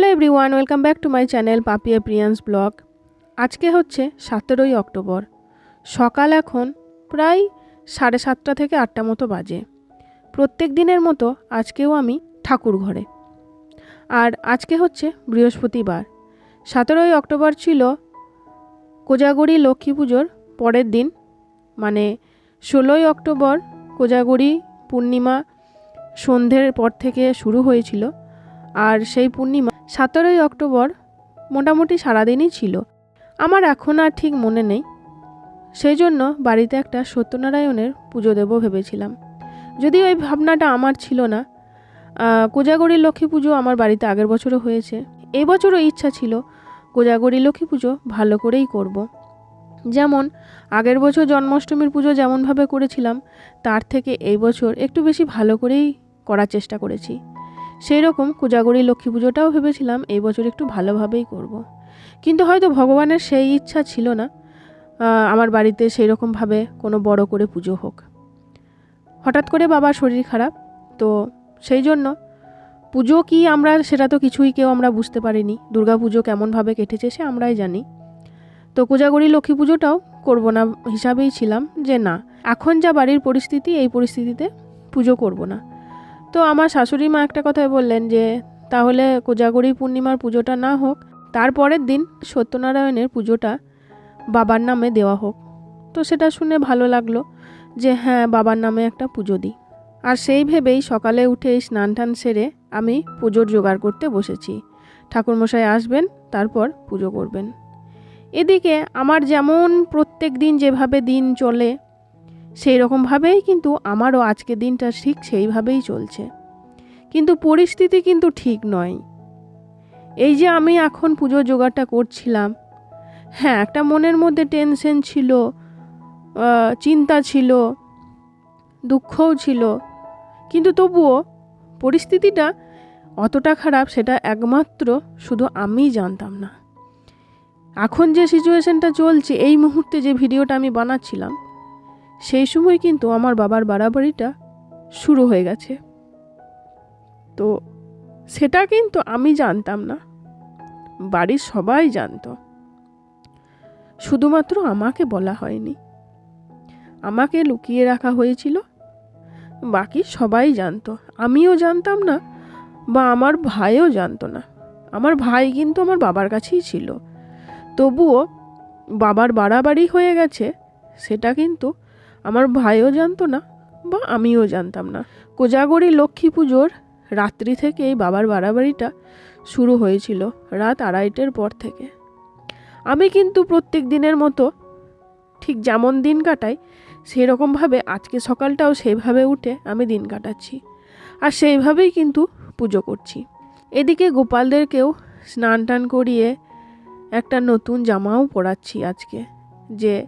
Everyone welcome back to my channel Papiya প্রিয়ান্স blog আজকে হচ্ছে সতেরোই অক্টোবর। সকাল এখন প্রায় সাড়ে সাতটা থেকে আটটা মতো বাজে। প্রত্যেক দিনের মতো আজকেও আমি ঠাকুর ঘরে। আর আজকে হচ্ছে বৃহস্পতিবার। সতেরোই অক্টোবর ছিল কোজাগরি লক্ষ্মী পুজোর পরের দিন। মানে ষোলোই অক্টোবর কোজাগরি পূর্ণিমা সন্ধ্যের পর থেকে শুরু হয়েছিল। আর সেই পূর্ণিমা সতেরোই অক্টোবর মোটামুটি সারাদিনই ছিল। আমার এখন আর ঠিক মনে নেই। সেই জন্য বাড়িতে একটা সত্যনারায়ণের পুজো দেবো ভেবেছিলাম। যদিও এই ভাবনাটা আমার ছিল না। কোজাগরি লক্ষ্মী পুজো আমার বাড়িতে আগের বছরও হয়েছে। এই বছরও ইচ্ছা ছিল কোজাগরি লক্ষ্মী পুজো ভালো করেই করব। যেমন, আগের বছর জন্মাষ্টমীর পুজো যেমনভাবে করেছিলাম, তার থেকে এই বছর একটু বেশি ভালো করেই করার চেষ্টা করেছি। সেই রকম কোজাগরি লক্ষ্মী পুজোটাও ভেবেছিলাম এই বছর একটু ভালোভাবেই করব। কিন্তু হয়তো ভগবানের সেই ইচ্ছা ছিল না। আমার বাড়িতে সেই রকমভাবে কোনো বড় করে পুজো হোক। হঠাৎ করে বাবার শরীর খারাপ, তো সেই জন্য পুজো কি আমরা সেটা তো কিছুই কেউ আমরা বুঝতে পারিনি। দুর্গা পুজো কেমনভাবে কেটেছে সে আমরাই জানি। তো কোজাগরি লক্ষ্মী পুজোটাও করব না হিসাবেই ছিলাম যে না, এখন যা বাড়ির পরিস্থিতি, এই পরিস্থিতিতে পুজো করব না। তো আমার শাশুড়ি মা একটা কথাই বললেন যে, তাহলে কোজাগরি পূর্ণিমার পুজোটা না হোক তারপরের দিন সত্যনারায়ণের পুজোটা বাবার নামে দেওয়া হোক। তো সেটা শুনে ভালো লাগল যে হ্যাঁ বাবার নামে একটা পুজো দিই। আর সেই ভেবেই সকালে উঠে স্নান টান সেরে আমি পুজোর জোগাড় করতে বসেছি। ঠাকুরমশাই আসবেন, তারপর পুজো করবেন। এদিকে আমার যেমন প্রত্যেক দিন যেভাবে দিন চলে সেই রকমভাবেই কিন্তু আমারও আজকের দিনটা ঠিক সেইভাবেই চলছে। কিন্তু পরিস্থিতি কিন্তু ঠিক নয়। এই যে আমি এখন পুজো জোগাড়টা করছিলাম হ্যাঁ একটা মনের মধ্যে টেনশন ছিল চিন্তা ছিল, দুঃখও ছিল। কিন্তু তবুও পরিস্থিতিটা অতটা খারাপ সেটা একমাত্র শুধু আমিই জানতাম না। এখন যে সিচুয়েশনটা চলছে, এই মুহূর্তে যে ভিডিওটা আমি বানাচ্ছিলাম সেই সময় কিন্তু আমার বাবার বাড়াবাড়িটা শুরু হয়ে গেছে। তো সেটা কিন্তু আমি জানতাম না। বাড়ির সবাই জানতো। শুধুমাত্র আমাকে বলা হয়নি। আমাকে লুকিয়ে রাখা হয়েছিল। বাকি সবাই জানতো। আমিও জানতাম না বা আমার ভাইও জানতো না। আমার ভাই কিন্তু আমার বাবার কাছেই ছিল। তবুও বাবার বাড়াবাড়ি হয়ে গেছে, সেটা কিন্তু আমার ভাইও জানতো না বা আমিও জানতাম না। কোজাগরি লক্ষ্মী পুজোর রাত্রি থেকেই বাবার বাড়াবাড়িটা শুরু হয়েছিল রাত আড়াইটের পর থেকে। আমি কিন্তু প্রত্যেক দিনের মতো ঠিক যেমন দিন কাটাই সেই রকমভাবে আজকে সকালটাও সেইভাবে উঠে আমি দিন কাটাচ্ছি। আর সেইভাবেই কিন্তু পুজো করছি। এদিকে গোপালদেরকেও স্নান টান করিয়ে একটা নতুন জামাও পরাচ্ছি আজকে, যে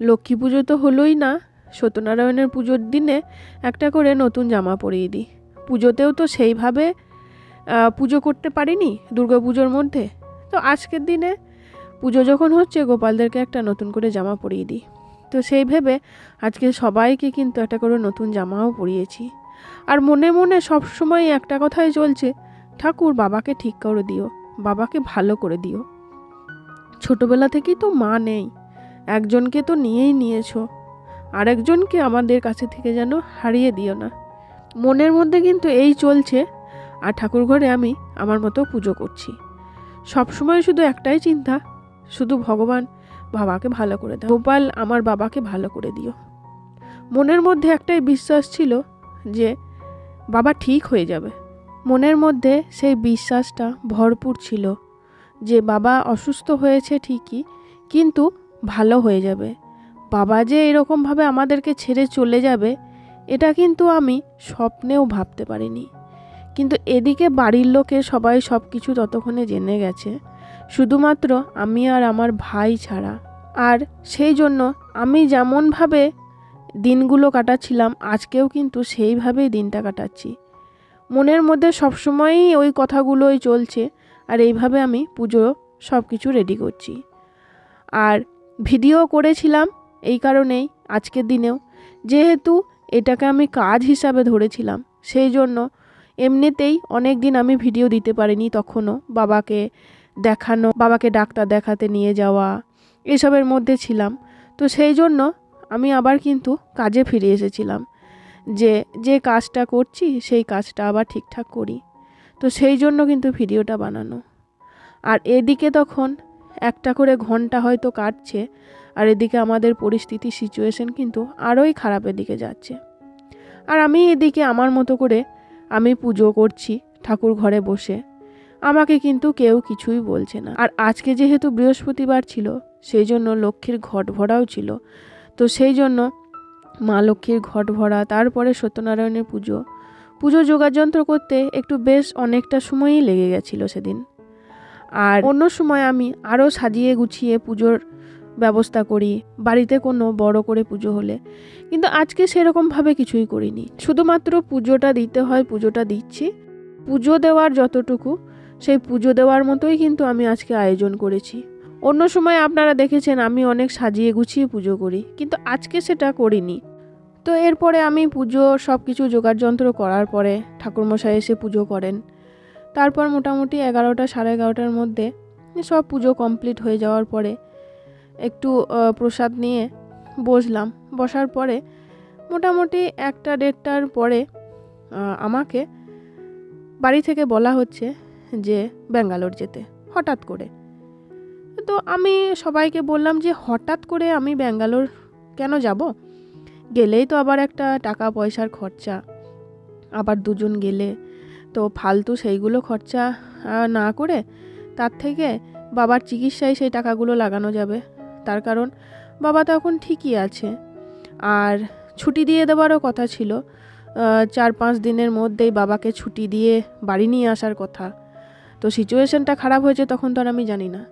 লক্ষ্মী পুজো তো হলোই না। সত্যনারায়ণের পুজোর দিনে একটা করে নতুন জামা পরিয়ে দিই। পুজোতেও তো সেইভাবে পুজো করতে পারিনি দুর্গা পুজোর মধ্যে। তো আজকের দিনে পুজো যখন হচ্ছে, গোপালদেরকে একটা নতুন করে জামা পরিয়ে দিই। তো সেই ভেবে আজকে সবাইকে কিন্তু একটা করে নতুন জামাও পরিয়েছি। আর মনে মনে সবসময় একটা কথাই চলছে, ঠাকুর, বাবাকে ঠিক করে দিও, বাবাকে ভালো করে দিও। ছোটবেলা থেকেই তো মা নেই। একজনকে তো নিয়েই নিয়েছো। আরেকজনকে আমাদের কাছে থেকে যেন হারিয়ে দিও না। মনের মধ্যে কিন্তু এই চলছে, আর ঠাকুর ঘরে আমি আমার মতো পুজো করছি। সবসময় শুধু একটাই চিন্তা, শুধু ভগবান বাবাকে ভালো করে দাও, গোপাল আমার বাবাকে ভালো করে দিও। মনের মধ্যে একটাই বিশ্বাস ছিল যে বাবা ঠিক হয়ে যাবে। মনের মধ্যে সেই বিশ্বাসটা ভরপুর ছিল যে বাবা অসুস্থ হয়েছে ঠিকই, কিন্তু ভালো হয়ে যাবে। বাবা যে এরকমভাবে আমাদেরকে ছেড়ে চলে যাবে, এটা কিন্তু আমি স্বপ্নেও ভাবতে পারিনি। কিন্তু এদিকে বাড়ির লোকে সবাই সব কিছু ততক্ষণে জেনে গেছে। শুধুমাত্র আমি আর আমার ভাই ছাড়া। আর সেই জন্য আমি যেমনভাবে দিনগুলো কাটাচ্ছিলাম, আজকেও কিন্তু সেইভাবেই দিনটা কাটাচ্ছি। মনের মধ্যে সবসময়ই ওই কথাগুলোই চলছে, আর এইভাবে আমি পুজো সব কিছু রেডি করছি। আর ভিডিও করেছিলাম এই কারণেই আজকের দিনেও। যেহেতু এটাকে আমি কাজ হিসাবে ধরেছিলাম, সেই জন্য এমনিতেই অনেক দিন আমি ভিডিও দিতে পারিনি তখনও। বাবাকে দেখানো, বাবাকে ডাক্তার দেখাতে নিয়ে যাওয়া, এসবের মধ্যে ছিলাম। তো সেই জন্য আমি আবার কিন্তু কাজে ফিরে এসেছিলাম যে যে কাজটা করছি সেই কাজটা আবার ঠিকঠাক করি। তো সেই জন্য কিন্তু ভিডিওটা বানানো। আর এদিকে তখন একটা করে ঘণ্টা হয়তো কাটছে, আর এদিকে আমাদের পরিস্থিতি সিচুয়েশন কিন্তু আরোই খারাপের দিকে যাচ্ছে। আর আমি এদিকে আমার মতো করে আমি পুজো করছি ঠাকুর ঘরে বসে। আমাকে কিন্তু কেউ কিছুই বলছে না। আর আজকে যেহেতু বৃহস্পতিবার ছিল, সেই জন্য লক্ষ্মীর ঘট ভরাও ছিল। তো সেই জন্য মা লক্ষ্মীর ঘট ভরা, তারপরে সত্যনারায়ণের পুজো। পুজো যোগাযন্ত্র করতে একটু বেশ অনেকটা সময়ই লেগে গেছিল সেদিন। আর অন্য সময় আমি আরও সাজিয়ে গুছিয়ে পুজোর ব্যবস্থা করি, বাড়িতে কোনো বড় করে পুজো হলে। কিন্তু আজকে সেরকমভাবে কিছুই করিনি। শুধুমাত্র পুজোটা দিতে হয়, পুজোটা দিচ্ছি। পুজো দেওয়ার যতটুকু, সেই পুজো দেওয়ার মতোই কিন্তু আমি আজকে আয়োজন করেছি। অন্য সময় আপনারা দেখেছেন আমি অনেক সাজিয়ে গুছিয়ে পুজো করি, কিন্তু আজকে সেটা করিনি। তো এরপরে আমি পুজো সব কিছু যন্ত্র করার পরে ঠাকুরমশাই এসে পুজো করেন। তারপর মোটামুটি এগারোটা সাড়ে এগারোটার মধ্যে সব পুজো কমপ্লিট হয়ে যাওয়ার পরে একটু প্রসাদ নিয়ে বসলাম। বসার পরে মোটামুটি একটা দেড়টার পরে আমাকে বাড়ি থেকে বলা হচ্ছে যে ব্যাঙ্গালোর যেতে, হঠাৎ করে। তো আমি সবাইকে বললাম যে হঠাৎ করে আমি ব্যাঙ্গালোর কেন যাব? গেলেই তো আবার একটা টাকা পয়সার খরচা। আবার দুজন গেলে তো ফালতু সেইগুলো খরচা না করে তার থেকে বাবার চিকিৎসায় সেই টাকাগুলো লাগানো যাবে। তার কারণ বাবা তো এখন ঠিকই আছে। আর ছুটি দিয়ে দেওয়ারও কথা ছিল। চার পাঁচ দিনের মধ্যেই বাবাকে ছুটি দিয়ে বাড়ি নিয়ে আসার কথা। তো সিচুয়েশনটা খারাপ হয়েছে তখন তো আর আমি জানি না।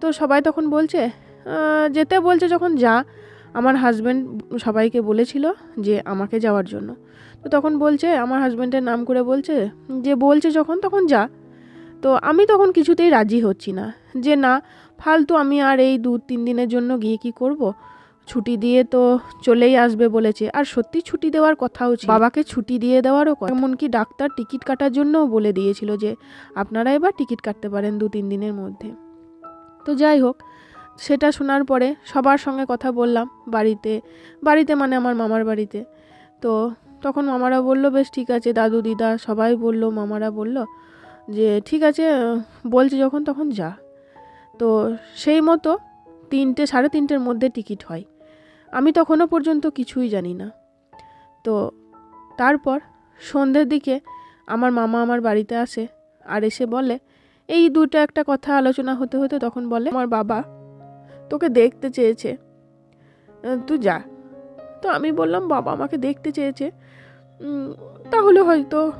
তো সবাই তখন বলছে যেতে বলছে যখন যা। আমার হাজব্যান্ড সবাইকে বলেছিল যে আমাকে যাওয়ার জন্য। তো তখন বলছে, আমার হাজব্যান্ডের নাম করে বলছে, যে বলছে যখন, তখন যা। তো আমি তখন কিছুতেই রাজি হচ্ছি না, যে না, ফালতু আমি আর এই দু তিন দিনের জন্য গিয়ে কি করব? ছুটি দিয়ে তো চলেই আসবে বলেছে, আর সত্যি ছুটি দেওয়ার কথাও ছিল। বাবাকে ছুটি দিয়ে দেওয়ারও এমনকি ডাক্তার টিকিট কাটার জন্যও বলে দিয়েছিল যে, আপনারা এবার টিকিট কাটতে পারেন দু তিন দিনের মধ্যে। তো যাই হোক, সেটা শোনার পরে সবার সঙ্গে কথা বললাম, বাড়িতে বাড়িতে মানে আমার মামার বাড়িতে। তো তখন মামারা বলল, বেশ ঠিক আছে, দাদু, দিদা সবাই বলল, মামারা বলল যে, ঠিক আছে, বলছে যখন তখন যা। তো সেই মতো তিনটে, সাড়ে তিনটের মধ্যে টিকিট হয়। আমি তখনও পর্যন্ত কিছুই জানি না। তো তারপর সন্ধ্যের দিকে আমার মামা আমার বাড়িতে আসে আর এসে বলে, এই দুটো একটা কথা আলোচনা হতে হতে তখন বলে, আমার বাবা তোকে দেখতে চেয়েছে। তুই যা। তো আমি বললাম, বাবা আমাকে দেখতে চেয়েছে। তাহলে হয়তো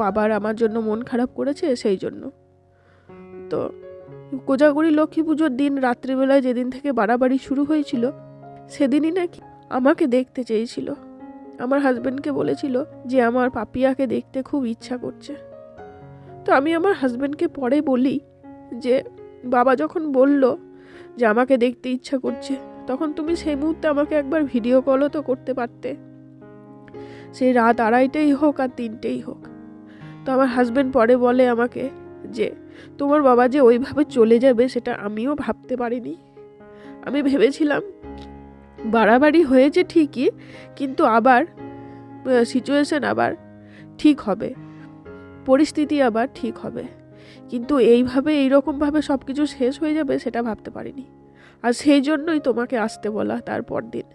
বাবার আমার জন্য মন খারাপ করেছে সেই জন্য। তো কোজাগরি লক্ষ্মী পুজোর দিন রাত্রিবেলায় যেদিন থেকে বাড়াবাড়ি শুরু হয়েছিল, সেদিনই নাকি আমাকে দেখতে চেয়েছিল। আমার হাজবেন্ডকে বলেছিল যে আমার পাপিয়াকে দেখতে খুব ইচ্ছা করছে। তো আমি আমার হাজবেন্ডকে পরে বলি যে, বাবা যখন বলল যে আমাকে দেখতে ইচ্ছা করছে তখন তুমি সেই মুহূর্তে আমাকে একবার ভিডিও কলও তো করতে পারতে। সেই রাত আড়াইটেই হোক আর তিনটেই হোক। তো আমার হাজব্যান্ড পরে বলে আমাকে যে, তোমার বাবা যে ওইভাবে চলে যাবে সেটা আমিও ভাবতে পারিনি। আমি ভেবেছিলাম, বাড়াবাড়ি হয়েছে ঠিকই, কিন্তু আবার সিচুয়েশন আবার ঠিক হবে। পরিস্থিতি আবার ঠিক হবে। কিন্তু এইভাবে, এইরকমভাবে সব কিছু শেষ হয়ে যাবে সেটা ভাবতে পারিনি। আর সেই জন্যই তোমাকে আসতে বলা তারপর দিন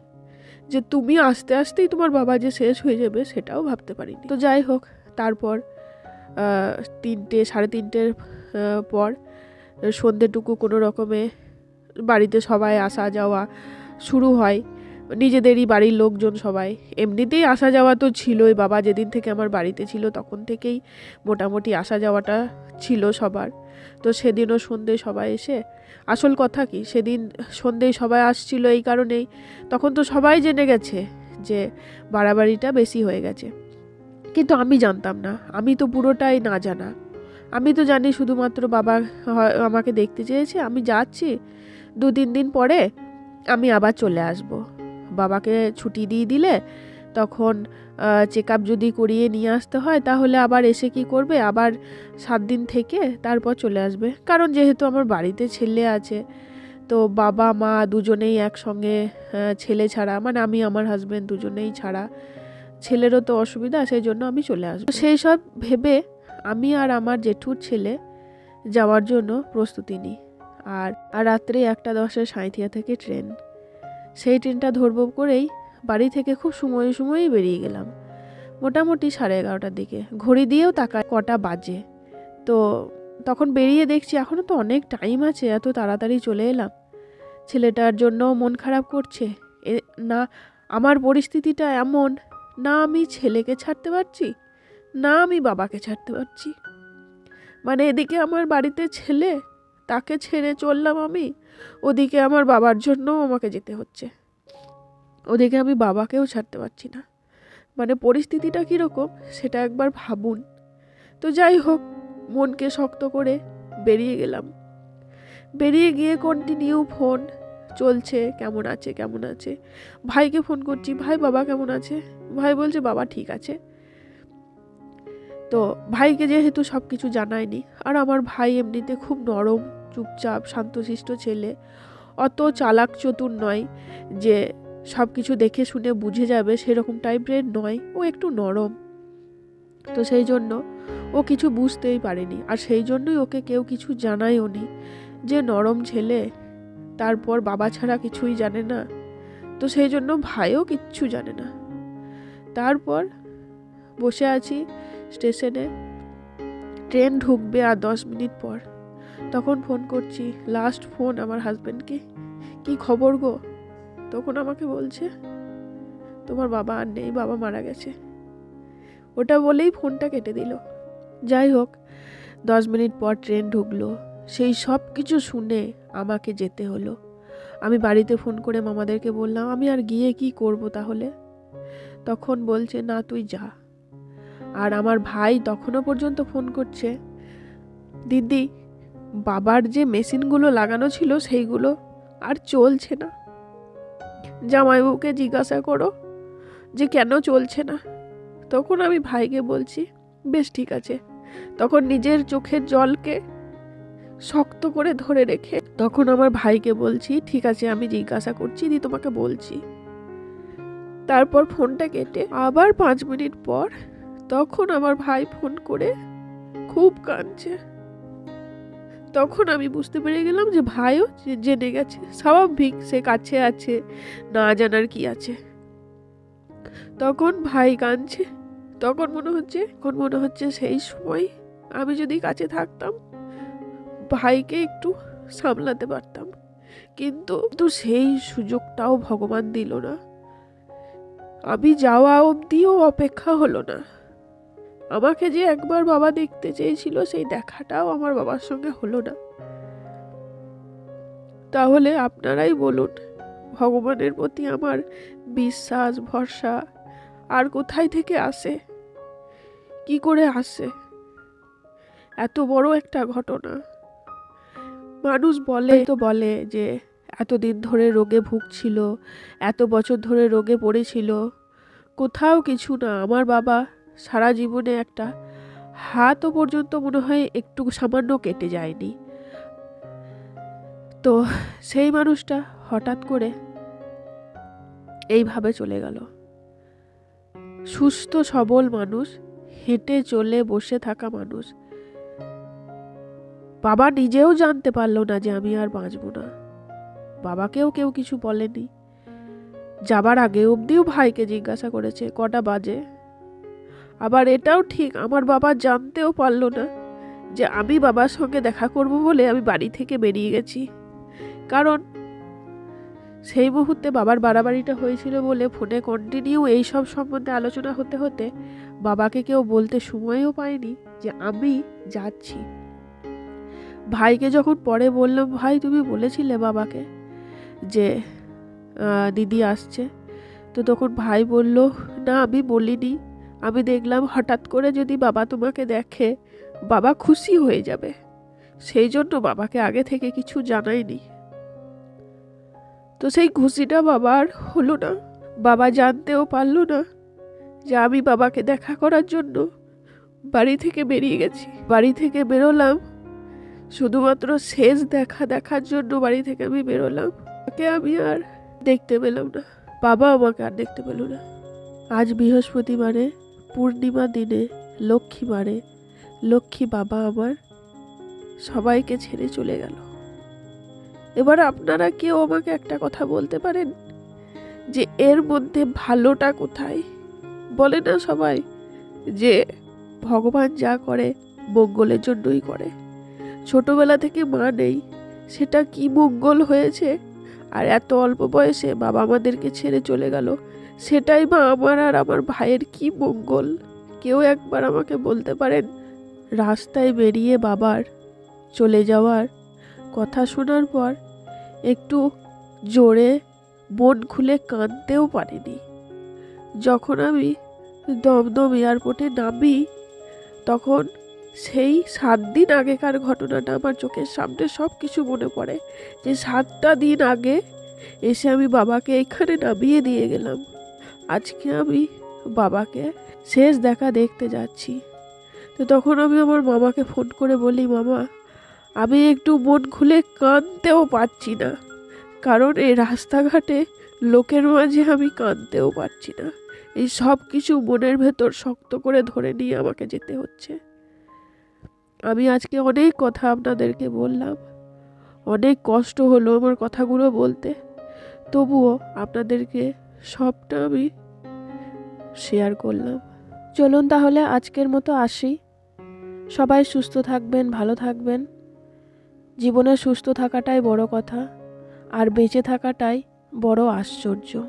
যে তুমি আস্তে আস্তেই তোমার বাবা যে শেষ হয়ে যাবে সেটাও ভাবতে পারিনি। তো যাই হোক, তারপর তিনটে, সাড়ে তিনটের পর সন্ধ্যেটুকু কোনো রকমে বাড়িতে সবাই আসা যাওয়া শুরু হয়। নিজেদেরই বাড়ির লোকজন সবাই। এমনিতেই আসা যাওয়া তো ছিলই। বাবা যেদিন থেকে আমার বাড়িতে ছিল, তখন থেকেই মোটামুটি আসা যাওয়াটা ছিল সবার। তো সেদিনও সন্ধে সবাই এসে, আসল কথা কি? সেদিন সন্ধেয় সবাই আসছিল এই কারণেই। তখন তো সবাই জেনে গেছে যে বাড়াবাড়িটা বেশি হয়ে গেছে। কিন্তু আমি জানতাম না। আমি তো পুরোটাই না জানা। আমি তো জানি শুধুমাত্র বাবা আমাকে দেখতে চেয়েছে। আমি যাচ্ছি। দু তিন দিন পরে আমি আবার চলে আসব। বাবাকে ছুটি দিয়ে দিলে তখন চেক আপ যদি করিয়ে নিয়ে আসতে হয় তাহলে আবার এসে কি করবে? আবার সাত দিন থেকে তারপর চলে আসবে। কারণ যেহেতু আমার বাড়িতে ছেলে আছে, তো বাবা, মা দুজনেই একসঙ্গে ছেলে ছাড়া মানে আমি, আমার হাজব্যান্ড দুজনেই ছাড়া, ছেলেরও তো অসুবিধা সেই জন্য আমি চলে আসব। সেই সব ভেবে আমি আর আমার জেঠুর ছেলে যাওয়ার জন্য প্রস্তুতি নিই। আর রাত্রে একটা দশের সাঁইথিয়া থেকে ট্রেন। সেই ট্রেনটা ধরবো করেই বাড়ি থেকে খুব সময়ে সময়েই বেরিয়ে গেলাম। মোটামুটি সাড়ে এগারোটার দিকে। ঘড়ি দিয়েও তাকায় কটা বাজে। তো তখন বেরিয়ে দেখছি এখনও তো অনেক টাইম আছে, এত তাড়াতাড়ি চলে এলাম। ছেলেটার জন্য মন খারাপ করছে। এ, না, আমার পরিস্থিতিটা এমন। না আমি ছেলেকে ছাড়তে পারছি, না আমি বাবাকে ছাড়তে পারছি। মানে এদিকে আমার বাড়িতে ছেলে, তাকে ছেড়ে চললাম আমি। ওদিকে আমার বাবার জন্যও আমাকে যেতে হচ্ছে। ওদিকে আমি বাবাকেও ছাড়তে পারছি না। মানে পরিস্থিতিটা কীরকম সেটা একবার ভাবুন। তো যাই হোক, মনকে শক্ত করে বেরিয়ে গেলাম। বেরিয়ে গিয়ে কন্টিনিউ ফোন চলছে, কেমন আছে কেমন আছে? ভাইকে ফোন করছি, ভাই, বাবা কেমন আছে? ভাই বলছে, বাবা ঠিক আছে। তো ভাইকে যেহেতু সব কিছু জানায়নি, আর আমার ভাই এমনিতে খুব নরম চুপচাপ শান্তশিষ্ট ছেলে। অত চালাক চতুর নয় যে সব কিছু দেখে শুনে বুঝে যাবে সেরকম টাইপের নয়, ও একটু নরম। তো সেই জন্য ও কিছু বুঝতেই পারেনি আর সেই জন্যই ওকে কেউ কিছু জানায়ও নি যে নরম ছেলে, তারপর বাবা ছাড়া কিছুই জানে না। তো সেই জন্য ভাইও কিচ্ছু জানে না। তারপর বসে আছি স্টেশনে। ট্রেন ঢুকবে আর দশ মিনিট পর। তখন ফোন করছি লাস্ট ফোন আমার হাজব্যান্ডকে কি। খবর গো? তখন আমাকে বলছে, তোমার বাবা আর নেই, বাবা মারা গেছে। ওটা বলেই ফোনটা কেটে দিল। যাই হোক, দশ মিনিট পর ট্রেন ঢুকলো। সেই সব কিছু শুনে আমাকে যেতে হলো। আমি বাড়িতে ফোন করে মামাদেরকে বললাম, আমি আর গিয়ে কি করব তাহলে? তখন বলছে, না, তুই যা। আর আমার ভাই তখনও পর্যন্ত ফোন করছে, দিদি বাবার যে মেশিনগুলো লাগানো ছিল সেইগুলো আর চলছে না। জামাইবাবুকে জিজ্ঞাসা করো যে কেন চলছে না? তখন আমি ভাইকে বলছি, বেশ ঠিক আছে। তখন নিজের চোখের জলকে শক্ত করে ধরে রেখে তখন আমার ভাইকে বলছি, ঠিক আছে, আমি জিজ্ঞাসা করছি, দি তোমাকে বলছি। তারপর ফোনটা কেটে আবার পাঁচ মিনিট পর তখন আমার ভাই ফোন করে খুব কাঁদছে। তখন আমি বুঝতে পেরে গেলাম যে ভাইও জেনে গেছে, স্বাভাবিক সে কাছে আছে, না জানার কি আছে। তখন ভাই কাঁদছে। তখন মনে হচ্ছে, এখন মনে হচ্ছে সেই সময় আমি যদি কাছে থাকতাম, ভাইকে একটু সামলাতে পারতাম। কিন্তু তো সেই সুযোগটাও ভগবান দিল না। আমি যাওয়া অবধিও অপেক্ষা হলো না। আমাকে যে একবার বাবা দেখতে চেয়েছিল, সেই দেখাটাও আমার বাবার সঙ্গে হলো না। তাহলে আপনারাই বলুন, ভগবানের প্রতি আমার বিশ্বাস, ভরসা আর কোথায় থেকে আসে? কি করে আসে? এত বড় একটা ঘটনা। মানুষ বলে তো বলে যে, এতদিন ধরে রোগে ভুগছিল, এত বছর ধরে রোগে পড়েছিল। কোথাও কিছু না, আমার বাবা সারা জীবনে একটা হাতও পর্যন্ত মনে হয় একটু সামান্য কেটে যায়নি। তো সেই মানুষটা হঠাৎ করে এইভাবে চলে গেল। সুস্থ, সবল মানুষ, হেঁটে চলে বসে থাকা মানুষ। বাবা নিজেও জানতে পারল না যে আমি আর বাঁচবো না। বাবাকেও কেউ কিছু বলেনি। যাবার আগে অবধিও ভাইকে জিজ্ঞাসা করেছে, কটা বাজে? আবার এটাও ঠিক, আমার বাবা জানতেও পারল না যে আমি বাবার সঙ্গে দেখা করব বলে আমি বাড়ি থেকে বেরিয়ে গেছি। কারণ সেই মুহূর্তে বাবার বাড়াবাড়িটা হয়েছিল বলে ফোনে কন্টিনিউ এই সব সম্বন্ধে আলোচনা হতে হতে বাবাকে কেউ বলতে সময়ও পায়নি যে আমি যাচ্ছি। ভাইকে যখন পরে বললাম, ভাই, তুমি বলেছিলে বাবাকে যে দিদি আসছে? তো তখন ভাই বলল, না, আমি বলিনি। আমি দেখলাম হঠাৎ করে যদি বাবা তোমাকে দেখে, বাবা খুশি হয়ে যাবে। সেই জন্য বাবাকে আগে থেকে কিছু জানাইনি। তো সেই খুশিটা বাবার হলো না। বাবা জানতেও পারল না যে আমি বাবাকে দেখা করার জন্য বাড়ি থেকে বেরিয়ে গেছি। বাড়ি থেকে বেরোলাম। শুধুমাত্র শেষ দেখা দেখার জন্য বাড়ি থেকে আমি বেরোলাম। তাকে আমি আর দেখতে পেলাম না। বাবা আমাকে আর দেখতে পেল না। আজ বৃহস্পতিবারে পূর্ণিমা দিনে লক্ষ্মীবারে লক্ষ্মী বাবা আমার সবাইকে ছেড়ে চলে গেল। এবার আপনারা কেউ আমাকে একটা কথা বলতে পারেন? যে এর মধ্যে ভালোটা কোথায়? বলে না সবাই যে ভগবান যা করে মঙ্গলের জন্যই করে। ছোটবেলা থেকে মা নেই, সেটা কি মঙ্গল হয়েছে? আর এত অল্প বয়সে বাবা আমাদেরকে ছেড়ে চলে গেল সেটাই বা আমার আর আমার ভাইয়ের কি মঙ্গল? কেউ একবার আমাকে বলতে পারেন, রাস্তায় বেরিয়ে বাবার চলে যাওয়ার কথা শোনার পর একটু জোরে মন খুলে কাঁদতেও পারিনি। যখন আমি দমদম এয়ারপোর্টে নামি, তখন সেই সাত দিন আগেকার ঘটনাটা আমার চোখের সামনে সব কিছু মনে পড়ে যে সাতটা দিন আগে এসে আমি বাবাকে এখানে নামিয়ে দিয়ে গেলাম। আজকে আমি বাবাকে শেষ দেখা দেখতে যাচ্ছি। তো তখন আমি আমার মামাকে ফোন করে বলি, মামা, আমি একটু মন খুলে কাঁদতেও পারছি না। কারণ এই রাস্তাঘাটে লোকের মাঝে আমি কাঁদতেও পারছি না। এই সব কিছু মনের ভেতর শক্ত করে ধরে নিয়ে আমাকে যেতে হচ্ছে। আমি আজকে অনেক কথা আপনাদেরকে বললাম। অনেক কষ্ট হলো আমার কথাগুলো বলতে। তবুও আপনাদেরকে সবটা আমি শেয়ার করলাম। চলুন তাহলে আজকের মতো আসি। সবাই সুস্থ থাকবেন, ভালো থাকবেন। জীবনে সুস্থ থাকাটাই বড় কথা, আর বেঁচে থাকাটাই বড় আশ্চর্য।